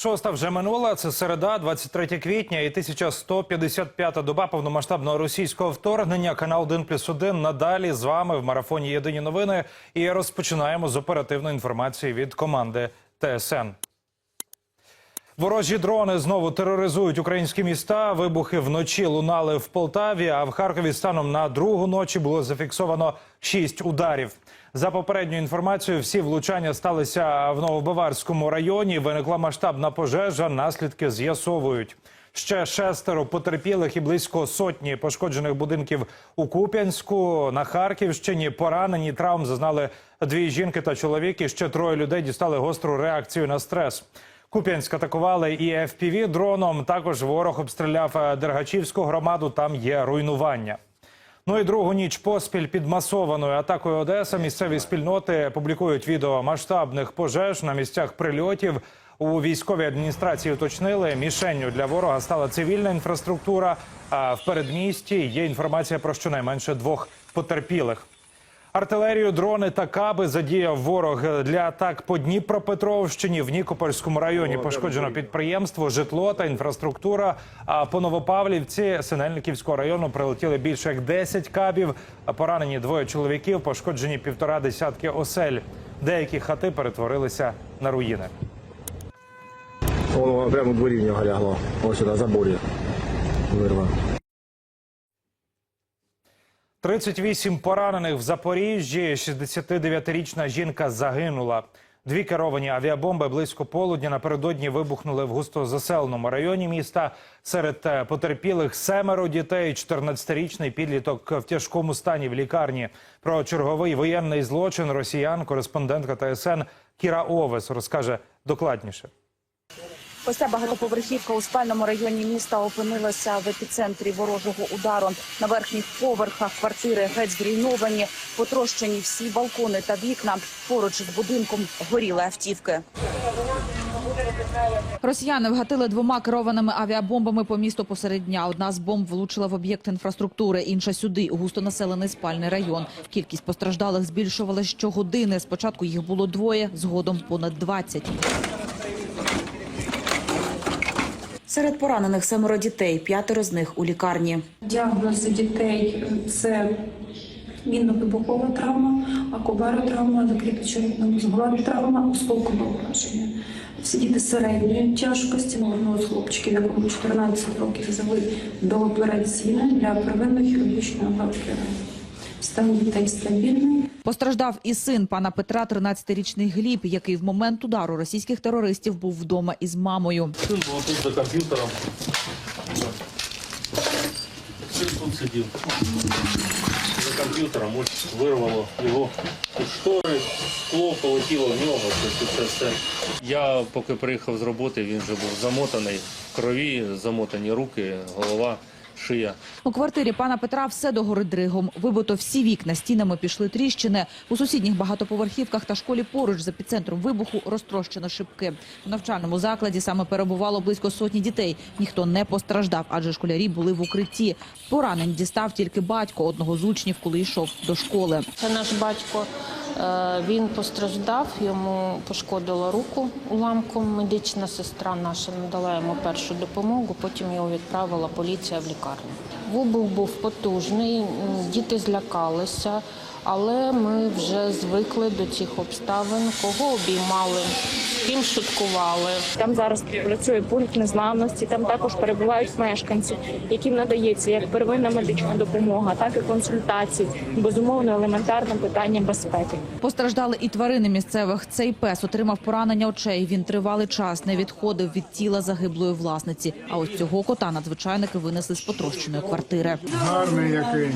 Шоста вже минула. Це середа, 23 квітня і 1155-та доба повномасштабного російського вторгнення. Канал 1 плюс 1 надалі з вами в марафоні Єдині новини. І розпочинаємо з оперативної інформації від команди ТСН. Ворожі дрони знову тероризують українські міста. Вибухи вночі лунали в Полтаві. А в Харкові станом на другу ночі було зафіксовано шість ударів. За попередньою інформацією, всі влучання сталися в Новобаварському районі. Виникла масштабна пожежа. Наслідки з'ясовують. Ще шестеро потерпілих і близько сотні пошкоджених будинків у Куп'янську на Харківщині. Поранені травм зазнали дві жінки та чоловік. І ще троє людей дістали гостру реакцію на стрес. Куп'янськ атакували і fpv дроном. Також ворог обстріляв е, Дергачівську громаду. Там є руйнування. Ну і другу ніч поспіль під масованою атакою Одеса. Місцеві спільноти публікують відео масштабних пожеж на місцях прильотів. У військовій адміністрації уточнили, мішенню для ворога стала цивільна інфраструктура. А в передмісті є інформація про щонайменше двох потерпілих. Артилерію, дрони та каби задіяв ворог для атак по Дніпропетровщині. В Нікопольському районі пошкоджено підприємство, житло та інфраструктура. А по Новопавлівці Синельниківського району прилетіли більше як 10 кабів. Поранені двоє чоловіків, пошкоджені півтора десятки осель. Деякі хати перетворилися на руїни. Воно прямо у дворі в нього лягло. Ось на заборі. Вирва. 38 поранених в Запоріжжі. 69-річна жінка загинула. Дві керовані авіабомби близько полудня напередодні вибухнули в густозаселеному районі міста. Серед е, потерпілих семеро дітей, 14-річний підліток в тяжкому стані в лікарні. Про черговий воєнний злочин росіян кореспондентка ТСН Кіра Овес розкаже докладніше. Ось ця багатоповерхівка у спальному районі міста опинилася в епіцентрі ворожого удару. На верхніх поверхах квартири геть зруйновані, потрощені всі балкони та вікна. Поруч з будинком горіли автівки. Росіяни вгатили двома керованими авіабомбами по місту посеред дня. Одна з бомб влучила в об'єкт інфраструктури, інша сюди, у густонаселений спальний район. Кількість постраждалих збільшувалась щогодини. Спочатку їх було двоє, згодом понад 20. Серед поранених семеро дітей, п'ятеро з них у лікарні. Діагнози дітей це мінно-вибухова травма, акубаротравма, закріпчо-мозгова травма, осколкове ураження. Всі діти середньої тяжкості, одного з хлопчиків, якому 14 років взяли до операційне для первинної хірургічної операції Стан дітей стабільний. Постраждав і син пана Петра, 13-річний Гліб, який в момент удару російських терористів був вдома із мамою. Сын был тут за компьютером. Сын тут сидел. За компьютером ось вирвало його штори, скло полетіло в нього. Це, це, все. Я поки приїхав з роботи, він вже був замотаний в крові, замотані руки, голова, шия. У квартирі пана Петра все догорить дригом. Вибито всі вікна, стінами пішли тріщини. У сусідніх багатоповерхівках та школі поруч з епіцентром вибуху розтрощено шибки. У навчальному закладі саме перебувало близько сотні дітей. Ніхто не постраждав, адже школярі були в укритті. Поранень дістав тільки батько одного з учнів, коли йшов до школи. Це наш батько. Е, Він постраждав, йому пошкодила руку уламком. Медична сестра наша надала йому першу допомогу. Потім його відправила поліція в лікарню. Вибух був потужний, діти злякалися, але ми вже звикли до цих обставин. Кого обіймали, з ким шуткували. Там зараз працює пункт незламності. Там також перебувають мешканці, яким надається як первинна медична допомога, так і консультації. Безумовно, елементарне питання безпеки. Постраждали і тварини місцевих. Цей пес отримав поранення очей. Він тривалий час не відходив від тіла загиблої власниці. А ось цього кота надзвичайники винесли з потрощеної квартири. Гарний який.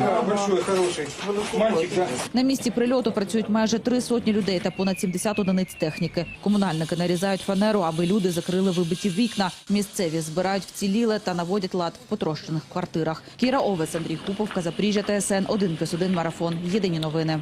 На місці прильоту працюють майже три сотні людей та понад 70 одиниць техніки. Комунальники нарізають фанеру, аби люди закрили вибиті вікна. Місцеві збирають вціліле та наводять лад в потрощених квартирах. Кіра Овес, Андрій Хуповка, Запоріжжя, ТСН 1+,1 марафон. Єдині новини.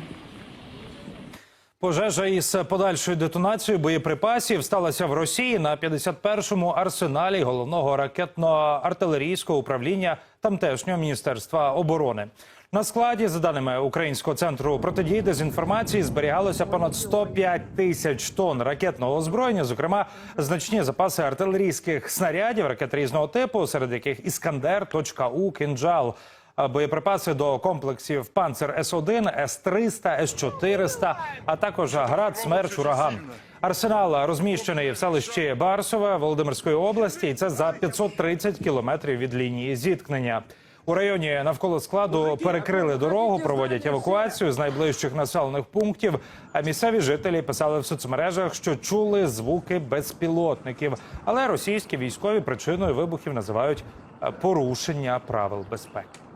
Пожежа із подальшою детонацією боєприпасів сталася в Росії на 51-му арсеналі головного ракетно-артилерійського управління тамтешнього міністерства оборони. На складі, за даними Українського центру протидії дезінформації, зберігалося понад 105 тисяч тонн ракетного озброєння, зокрема значні запаси артилерійських снарядів, ракет різного типу, серед яких іскандер, точка У, кинджал. Боєприпаси до комплексів «Панцер С-1», С-300, С-400, а також «Град», «Смерч», «Ураган». Арсенал розміщений в селищі Барсове Володимирської області, і це за 530 кілометрів від лінії зіткнення. У районі навколо складу перекрили дорогу, проводять евакуацію з найближчих населених пунктів. А місцеві жителі писали в соцмережах, що чули звуки безпілотників. Але російські військові причиною вибухів називають е, порушення правил безпеки.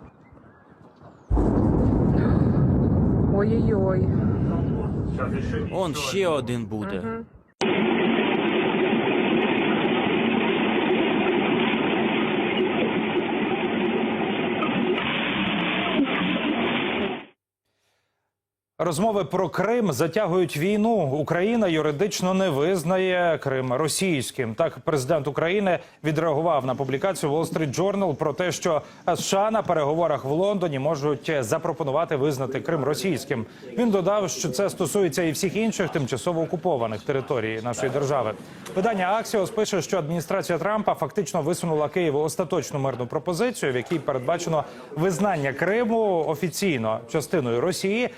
Ой-ой-ой. Он ще один буде. Розмови про Крим затягують війну. Україна юридично не визнає Крим російським. Так, президент України відреагував на публікацію Wall Street Journal про те, що США на переговорах в Лондоні можуть запропонувати визнати Крим російським. Він додав, що це стосується і всіх інших тимчасово окупованих територій нашої держави. Видання Axios пише, що адміністрація Трампа фактично висунула Києву остаточну мирну пропозицію, в якій передбачено визнання Криму офіційно частиною Росії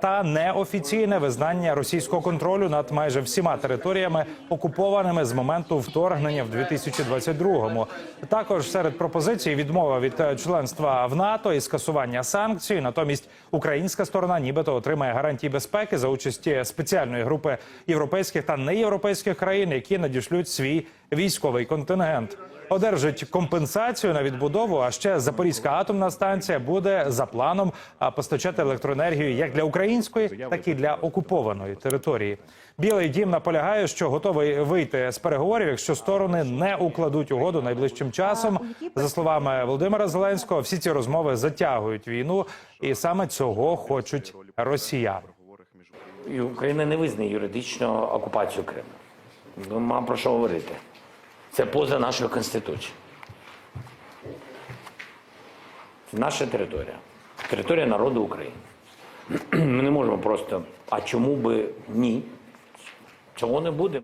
та неофіційне визнання російського контролю над майже всіма територіями, окупованими з моменту вторгнення в 2022-му. Також серед пропозицій відмова від е, членства в НАТО і скасування санкцій. Натомість українська сторона, нібито отримає гарантії безпеки за участі спеціальної групи європейських та неєвропейських країн, які надішлють свій військовий контингент. Одержить компенсацію на відбудову. А ще Запорізька атомна станція буде за планом постачати електроенергію як для української, так і для окупованої території. Білий дім наполягає, що готовий вийти з переговорів, якщо сторони не укладуть угоду найближчим часом. За словами Володимира Зеленського, всі ці розмови затягують війну, і саме цього хочуть росіяни. Україна не визнає юридично окупацію Криму. Ну, Мам про що говорити. Це поза нашою конституцією. Це наша територія. Територія народу України. Ми не можемо просто. А чому би ні? Цього не буде.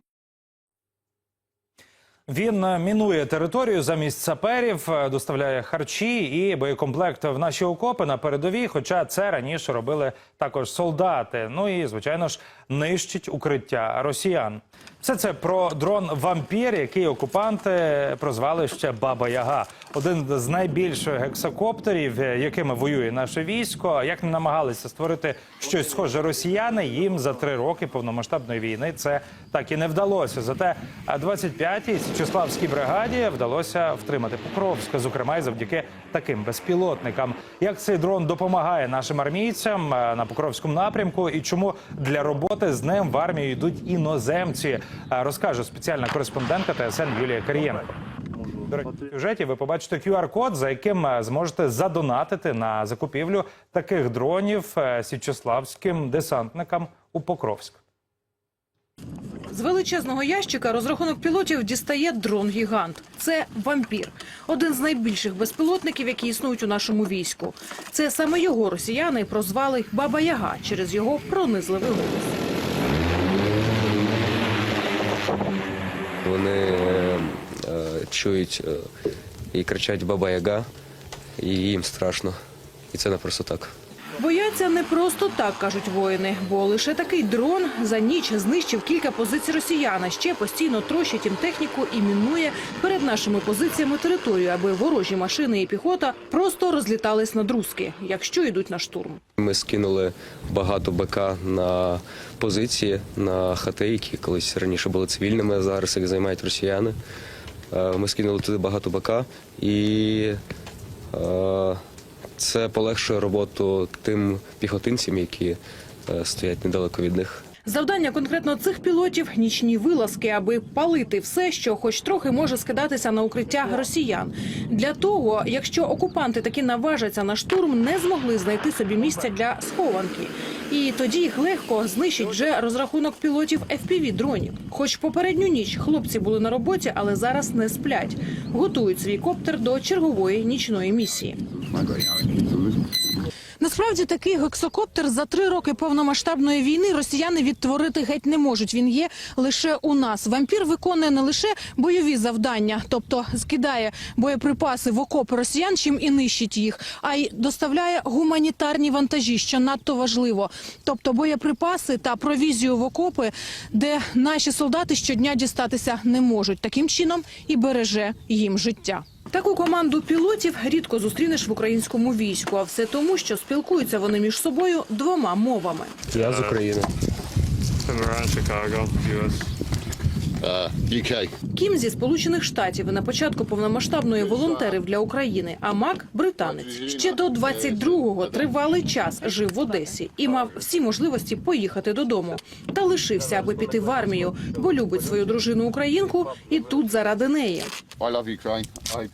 Він е, мінує територію замість саперів, е, доставляє харчі і боєкомплект в наші окопи на передовій. Хоча це раніше робили також солдати. Ну і звичайно ж нищить укриття росіян. Все це про дрон вампір, який окупанти прозвали ще Баба Яга. Один з найбільших гексакоптерів, е, якими воює наше військо. Як не намагалися створити щось схоже росіяни, їм за три роки повномасштабної війни це так і не вдалося. Зате а 25-й Січеславській бригаді вдалося втримати Покровськ, зокрема й завдяки таким безпілотникам. Як цей дрон допомагає нашим армійцям е, на Покровському напрямку, і чому для роботи з ним в армію йдуть іноземці, е, розкаже спеціальна кореспондентка ТСН Юлія речі, в сюжеті ви побачите QR-код, за яким е, зможете задонатити на закупівлю таких дронів січеславським десантникам у Покровськ. З величезного ящика розрахунок пілотів дістає дрон-гігант. Це вампір, один з найбільших безпілотників, які існують у нашому війську. Це саме його росіяни прозвали Баба Яга через його пронизливий голос. Вони е, е, чують е, і кричать Баба Яга, і їм страшно. І це не просто так. Бояться не просто так, кажуть воїни, бо лише такий дрон за ніч знищив кілька позицій росіян, а ще постійно трощить їм техніку і мінує перед нашими позиціями територію, аби ворожі машини і піхота просто розлітались на друзки, якщо йдуть на штурм. Ми скинули багато БК на позиції, на хати, які колись раніше були цивільними, а зараз їх займають росіяни. Е, Ми скинули туди багато БК і е, це полегшує роботу тим піхотинцям, які е, стоять недалеко від них. Завдання конкретно цих пілотів нічні вилазки, аби палити все, що хоч трохи може скидатися на укриття росіян. Для того, якщо окупанти таки наважаться на штурм, не змогли знайти собі місця для схованки. І тоді їх легко знищить вже розрахунок пілотів FPV-дронів. Хоч попередню ніч хлопці були на роботі, але зараз не сплять. Готують свій коптер до чергової нічної місії. Насправді такий гексокоптер за три роки повномасштабної війни росіяни відтворити геть не можуть. Він є лише у нас. Вампір виконує не лише бойові завдання, тобто скидає боєприпаси в окопи росіян, чим і нищить їх, а й доставляє гуманітарні вантажі, що надто важливо. Тобто боєприпаси та провізію в окопи, де наші солдати щодня дістатися не можуть. Таким чином і береже їм життя. Таку команду пілотів рідко зустрінеш в українському війську, а все тому, що спілкуються вони між собою двома мовами. Я з України. UK. Кім зі сполучених штатів і на початку повномасштабної волонтерів для України, а Мак британець. Ще до 22-го тривалий час жив в Одесі і мав всі можливості поїхати додому. Та лишився, аби піти в армію, бо любить свою дружину українку і тут заради неї.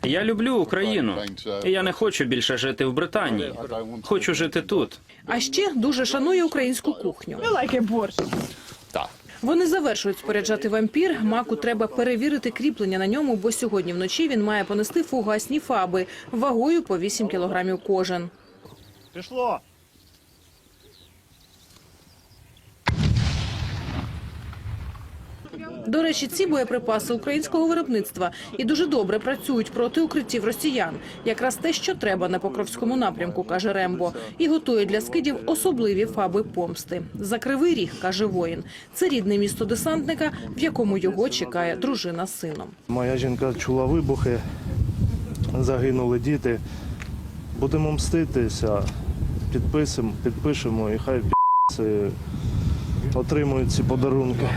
Я люблю Україну. Я не хочу більше жити в Британії. Хочу жити тут. А ще дуже шанує українську кухню. Так. Вони завершують споряджати вампір. Маку треба перевірити кріплення на ньому, бо сьогодні вночі він має понести фугасні фаби вагою по 8 кілограмів кожен. Пішло. До речі, ці боєприпаси українського виробництва і дуже добре працюють проти укриттів росіян. Якраз те, що треба на Покровському напрямку, каже Рембо, і готує для скидів особливі фаби помсти. За кривий ріг каже воїн. Це рідне місто десантника, в якому його чекає дружина з сином. Моя жінка чула вибухи, загинули діти. Будемо мститися, підписимо, підпишемо і хай отримують ці подарунки.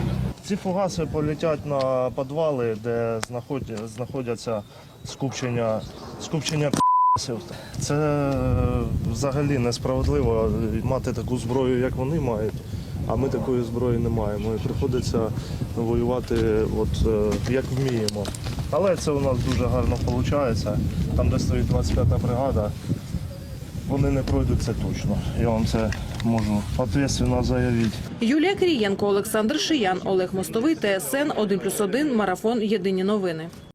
Ці фугаси полетять на підвали, де знаходя- знаходяться скупчення, скупчення пі***сів. Це е, взагалі несправедливо мати таку зброю, як вони мають. А ми такої зброї не маємо. І приходиться воювати, от е, як вміємо. Але це у нас дуже гарно виходить. Там, де стоїть 25-та бригада, вони не пройдуть це точно. Я вам це можу відповідально заявити. Юлія Кирієнко, Олександр Шиян, Олег Мостовий, ТСН 1+,1, Марафон. Єдині новини.